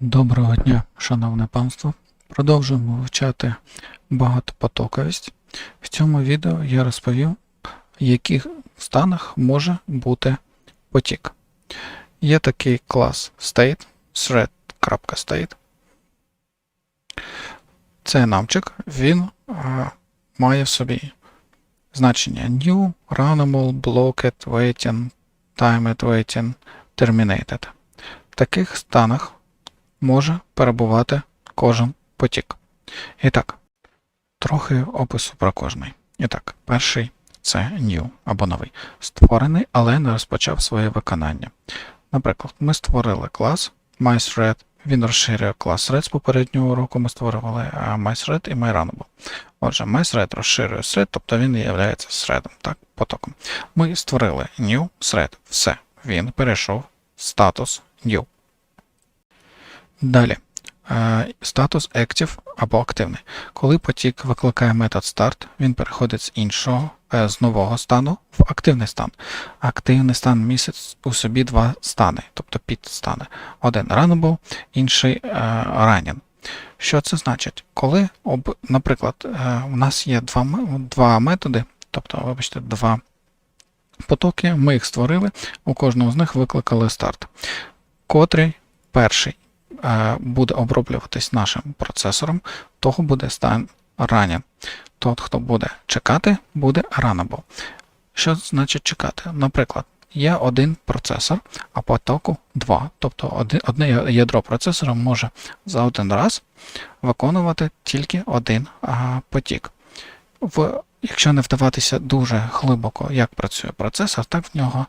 Доброго дня, шановне панство. Продовжуємо вивчати багатопотоковість. В цьому відео я розповів, в яких станах може бути потік. Є такий клас state, thread.state. Цей навчик він а, має в собі значення new, runnable, blocked, waiting, timed waiting, terminated. В таких станах може перебувати кожен потік. І так, трохи опису про кожний. І так, перший це new або новий. Створений, але не розпочав своє виконання. Наприклад, ми створили клас MyThread, він розширює клас Thread з попереднього уроку ми створювали MyThread і MyRunnable. Отже, MyThread розширює thread, тобто він є threadом, так, потоком. Ми створили new thread. Все. Він перейшов в статус new. Далі. Е, Статус Active або активний. Коли потік викликає метод start, він переходить з іншого, е, з нового стану в активний стан. Активний стан містить у собі два стани, тобто підстани. Один runnable, інший е, running. Що це значить? Коли, наприклад, у нас є два, два методи, тобто, вибачте, два потоки, ми їх створили, у кожного з них викликали старт. Котрий перший буде оброблюватись нашим процесором, того буде стан ранен. Тот, хто буде чекати, буде runnable. Що значить чекати? Наприклад, є один процесор, а потоку два. Тобто одне ядро процесора може за один раз виконувати тільки один потік. В, якщо не вдаватися дуже глибоко, як працює процесор, так в нього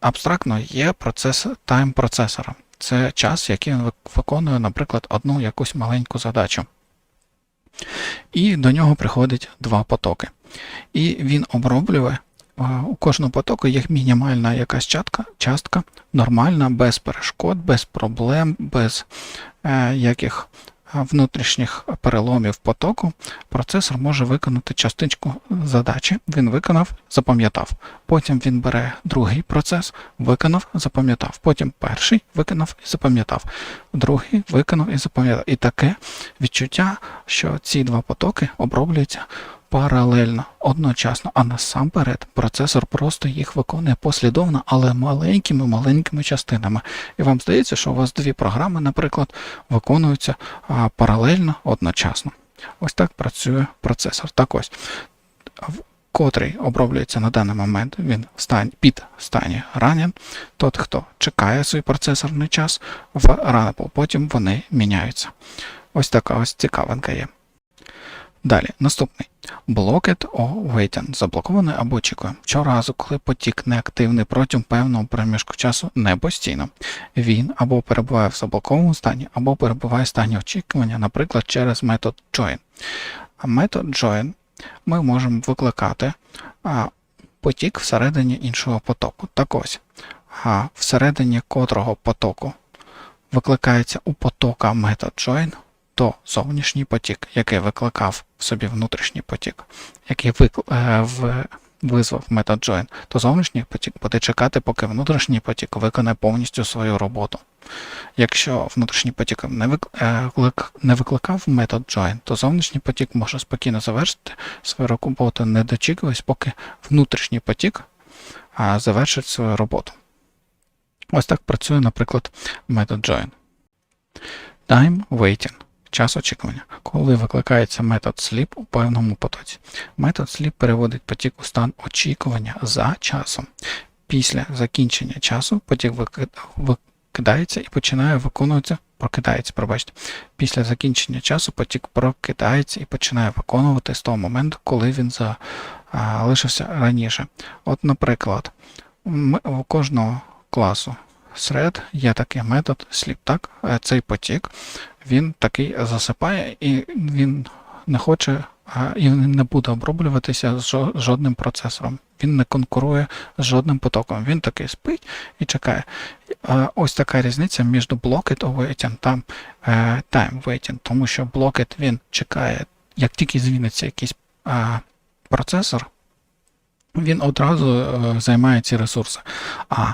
абстрактно є процес тайм процесора. Це час, який він виконує, наприклад, одну якусь маленьку задачу. І до нього приходить два потоки. І він оброблює у кожного потоку є мінімальна якась частка, частка нормальна, без перешкод, без проблем, без е, яких внутрішніх переломів потоку. Процесор може виконати частичку задачі. Він виконав, запам'ятав. Потім він бере другий процес, виконав, запам'ятав. Потім перший виконав і запам'ятав. Другий виконав і запам'ятав. І таке відчуття, що ці два потоки оброблюються паралельно, одночасно, а насамперед процесор просто їх виконує послідовно, але маленькими-маленькими частинами. І вам здається, що у вас дві програми, наприклад, виконуються паралельно одночасно. Ось так працює процесор. Так ось, котрий оброблюється на даний момент, він під стані ранен, тот, хто чекає свій процесорний час в runnable, потім вони міняються. Ось така ось цікавинка є. Далі, наступний. Blocked or waiting. Заблокований або очікує. Щоразу, коли потік неактивний протягом певного проміжку часу не постійно, він або перебуває в заблокованому стані, або перебуває в стані очікування, наприклад, через метод join. А метод join ми можемо викликати а, потік всередині іншого потоку. Так ось, а, всередині котрого потоку викликається у потока метод join, то зовнішній потік, який викликав в собі внутрішній потік, який викл... е, в... визвав метод join, то зовнішній потік буде чекати, поки внутрішній потік виконає повністю свою роботу. Якщо внутрішній потік не, е, викликав метод join, то зовнішній потік може спокійно завершити свою роботу, не дочікуючись, поки внутрішній потік завершить свою роботу. Ось так працює, наприклад, метод. Time waiting час очікування, коли викликається метод sleep у певному потоці. Метод sleep переводить потік у стан очікування за часом. Після закінчення часу потік викидається і починає виконуватися, прокидається, пробачте. Після закінчення часу потік прокидається і починає виконувати з того моменту, коли він залишився раніше. От, наприклад, ми- у кожного класу thread є такий метод sleep, так? Е, Цей потік він такий засипає, і він не хоче і він не буде оброблюватися з жодним процесором. Він не конкурує з жодним потоком. Він такий спить і чекає. Ось така різниця між blocked or waiting та е, time waiting, тому що blocked він чекає, як тільки зміниться якийсь процесор, він одразу е, займає ці ресурси. А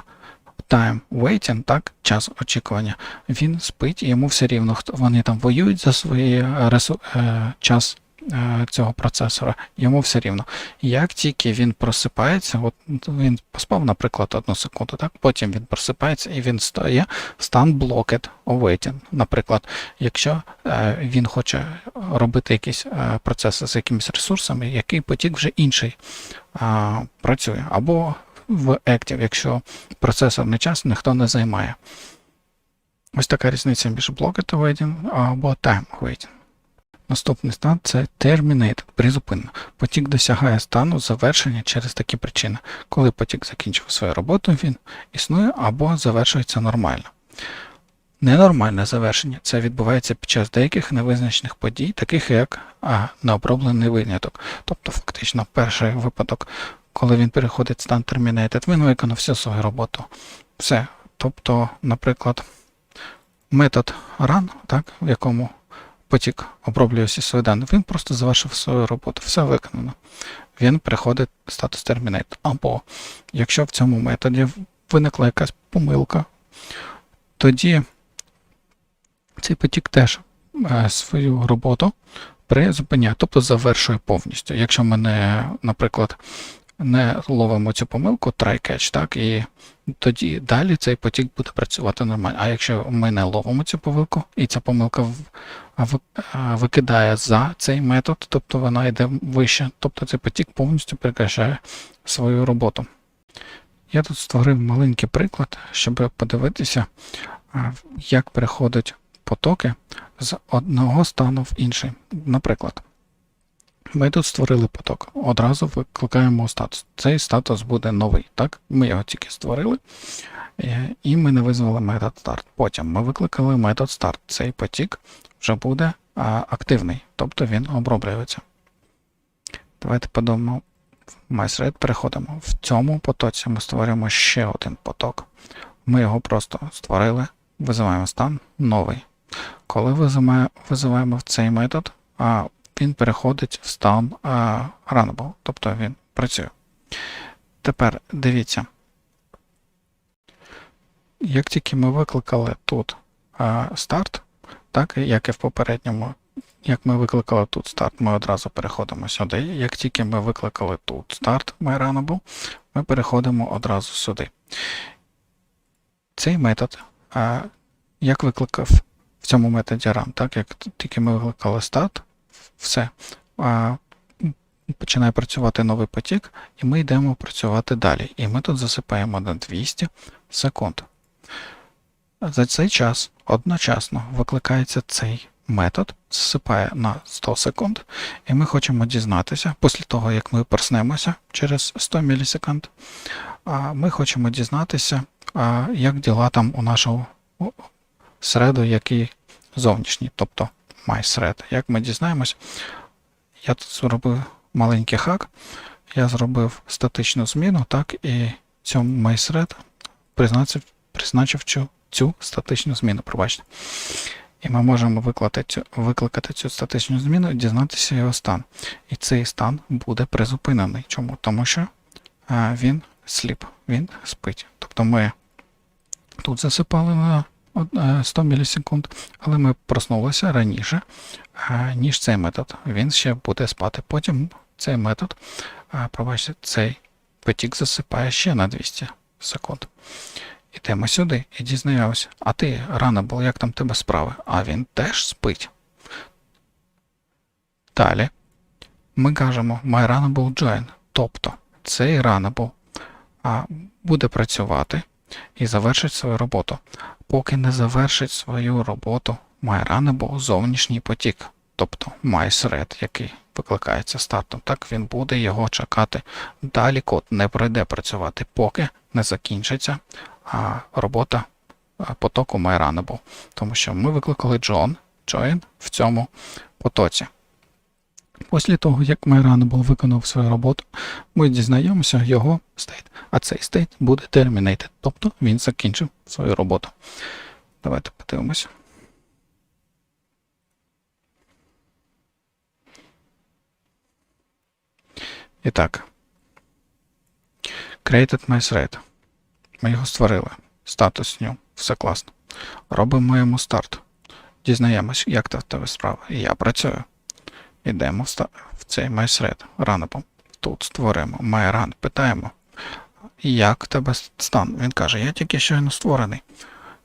time waiting, так, час очікування, він спить і йому все рівно, вони там воюють за свій е, ресу, е, час е, цього процесора, йому все рівно. Як тільки він просипається, от він поспав, наприклад, одну секунду, так, потім він просипається і він стає в стан blocked awaiting. Наприклад, якщо він хоче робити якісь процеси з якимись ресурсами, який потік вже інший працює, або в Active, якщо процесор не час, ніхто не займає. Ось така різниця між Blocked Awaiting або Time Awaiting. Наступний стан це Terminated, призупинено. Потік досягає стану завершення через такі причини. Коли потік закінчив свою роботу, він існує або завершується нормально. Ненормальне завершення це відбувається під час деяких невизначених подій, таких як а, необроблений виняток. Тобто, фактично, перший випадок, коли він переходить в стан Terminated, він виконав всю свою роботу. Все. Тобто, наприклад, метод run, так, в якому потік оброблює всі свої дані, він просто завершив свою роботу, все виконано. Він переходить в статус Terminated. Або якщо в цьому методі виникла якась помилка, тоді цей потік теж е, свою роботу призупиняє, тобто завершує повністю. Якщо ми не, наприклад, не ловимо цю помилку, try catch, так, і тоді далі цей потік буде працювати нормально. А якщо ми не ловимо цю помилку, і ця помилка викидає за цей метод, тобто вона йде вище, тобто цей потік повністю прекращає свою роботу. Я тут створив маленький приклад, щоб подивитися, як переходять потоки з одного стану в інший. Наприклад, ми тут створили поток, одразу викликаємо статус. Цей статус буде новий, так? Ми його тільки створили, е, і ми не визвали метод start. Потім ми викликали метод start. Цей потік вже буде активний, тобто він оброблюється. Давайте подумаємо. В MyThread переходимо. В цьому потоці ми створюємо ще один поток. Ми його просто створили, визиваємо стан новий. Коли визиваємо в цей метод, а, він переходить в стан runnable, тобто він працює. Тепер дивіться. Як тільки ми викликали тут а, старт, так як і в попередньому, як ми викликали тут старт, ми одразу переходимо сюди. Як тільки ми викликали тут старт MyRunnable, ми переходимо одразу сюди. Цей метод, а, як викликав в цьому методі run, так як тільки ми викликали старт, все. Починає працювати новий потік, і ми йдемо працювати далі. І ми тут засипаємо на 200 секунд. За цей час одночасно викликається цей метод, засипає на 100 секунд, і ми хочемо дізнатися, після того, як ми проснемося через 100 мілісекунд, ми хочемо дізнатися, як діла там у нашого середу, який зовнішній, тобто MyThread. Як ми дізнаємось, я тут зробив маленький хак, я зробив статичну зміну, так, і цьому MyThread призначив, призначив цю, цю статичну зміну, пробачте. І ми можемо викликати цю, викликати цю статичну зміну і дізнатися його стан. І цей стан буде призупинений. Чому? Тому що а, він сліп, він спить. Тобто ми тут засипали на е, 100 мілісекунд, але ми проснулися раніше, ніж цей метод. Він ще буде спати. Потім цей метод, а, пробачте, цей потік засипає ще на 200 секунд. Ідемо сюди і дізнаємося, а ти рано був, як там тебе справи? А він теж спить. Далі ми кажемо My Runnable Join. Тобто цей Runnable буде працювати і завершить свою роботу. Поки не завершить свою роботу MyRunnable зовнішній потік, тобто MyThread, який викликається стартом, так він буде його чекати. Далі код не пройде працювати, поки не закінчиться а, робота а, потоку MyRunnable. Тому що ми викликали John, join в цьому потоці. Після того, як MyRunnable виконав свою роботу, ми дізнаємося його стейт. А цей стейт буде terminated, тобто він закінчив свою роботу. Давайте подивимося. І так. Created MyThread. Ми його створили. статус new, все класно. Робимо йому старт. Дізнаємось, як та в тебе справа. Я працюю. Йдемо в, цей MyThread Runnable. Тут створимо MyRun, питаємо, як тебе стан? Він каже, я тільки щойно створений.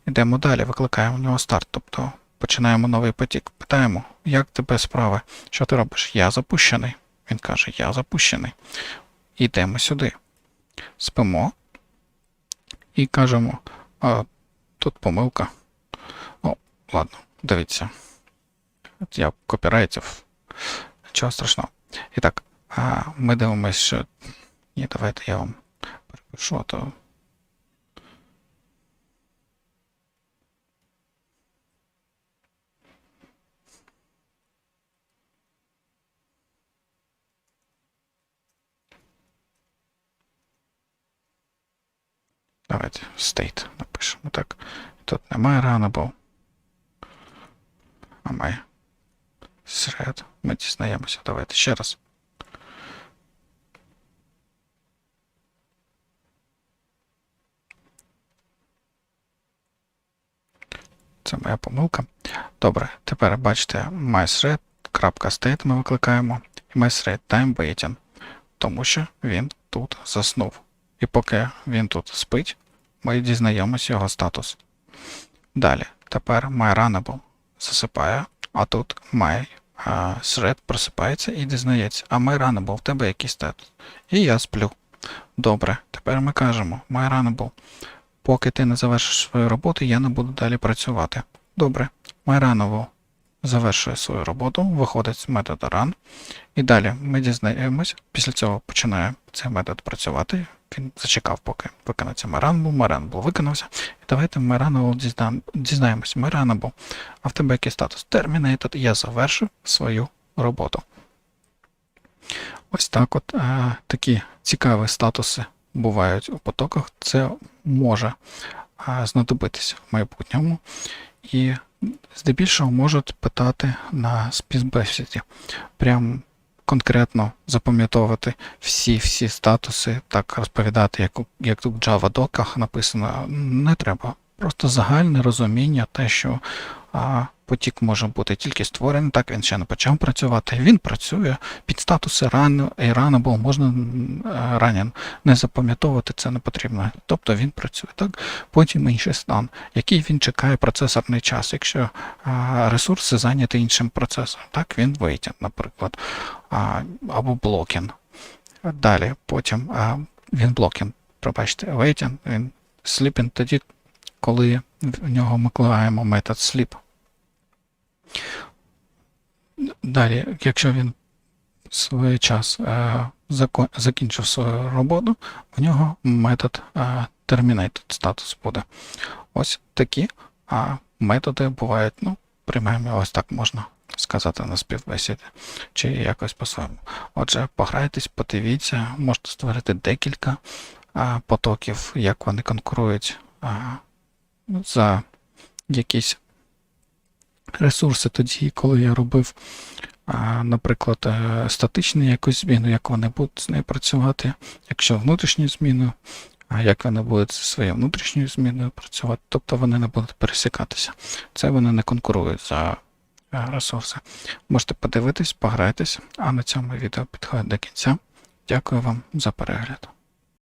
Йдемо далі, викликаємо в нього старт, тобто починаємо новий потік. Питаємо, як тебе справи? Що ти робиш? Я запущений. Він каже, я запущений. Йдемо сюди. Спимо і кажемо, а, тут помилка. О, ладно, дивіться. Я копірайтів. Нічого страшного. І так, а, ми дивимося, що. Ні, давайте я вам перепишу, а то. Давайте state напишемо так. Тут немає runnable. А має thread. Ми дізнаємося. Давайте ще раз. Це моя помилка. Добре, тепер бачите, mythread.state ми викликаємо і mythread time waiting, тому що він тут заснув. І поки він тут спить, ми дізнаємось його статус. Далі, тепер myRunnable засипає, а тут май thread просипається і дізнається, а myRunnable в тебе який статус. І я сплю. Добре, тепер ми кажемо myRunnable, поки ти не завершиш свою роботу, я не буду далі працювати. Добре, myRunnable завершує свою роботу, виходить з методу run. І далі ми дізнаємось, після цього починає цей метод працювати. Він зачекав, поки виконається Maranable, Maranable виконався. І давайте Maranable дізна... дізнаємось. Maranable, а в тебе який статус? Terminated, я завершив свою роботу. Ось так от е, такі цікаві статуси бувають у потоках. Це може е, знадобитися в майбутньому. І здебільшого можуть питати на співбесіді. Прям конкретно запам'ятовувати всі-всі статуси, так розповідати, як, як тут в Java доках написано, не треба. Просто загальне розуміння, те, що потік може бути тільки створений, так він ще не почав працювати. Він працює під статуси runnable можна е, не запам'ятовувати це не потрібно. Тобто він працює так. Потім інший стан, який він чекає процесорний час. Якщо ресурси зайняті іншим процесором, так він waiting, наприклад, або blocking. Далі, потім він blocking, пробачте, waiting, він sleeping тоді, коли в нього ми кладаємо метод sleep. Далі, якщо він свій час е, закінчив свою роботу, в нього метод е, terminated статус буде. Ось такі а методи бувають, ну, приймаємо ось так можна сказати на співбесіді, чи якось по-своєму. Отже, пограйтесь, подивіться, можете створити декілька а, потоків, як вони конкурують за якісь ресурси тоді, коли я робив, наприклад, е, статичну якусь зміну, як вони будуть з нею працювати, якщо внутрішню зміну, а як вони будуть зі своєю внутрішньою зміною працювати, тобто вони не будуть пересікатися. Це вони не конкурують за е, ресурси. Можете подивитись, пограйтесь, а на цьому відео підходить до кінця. Дякую вам за перегляд.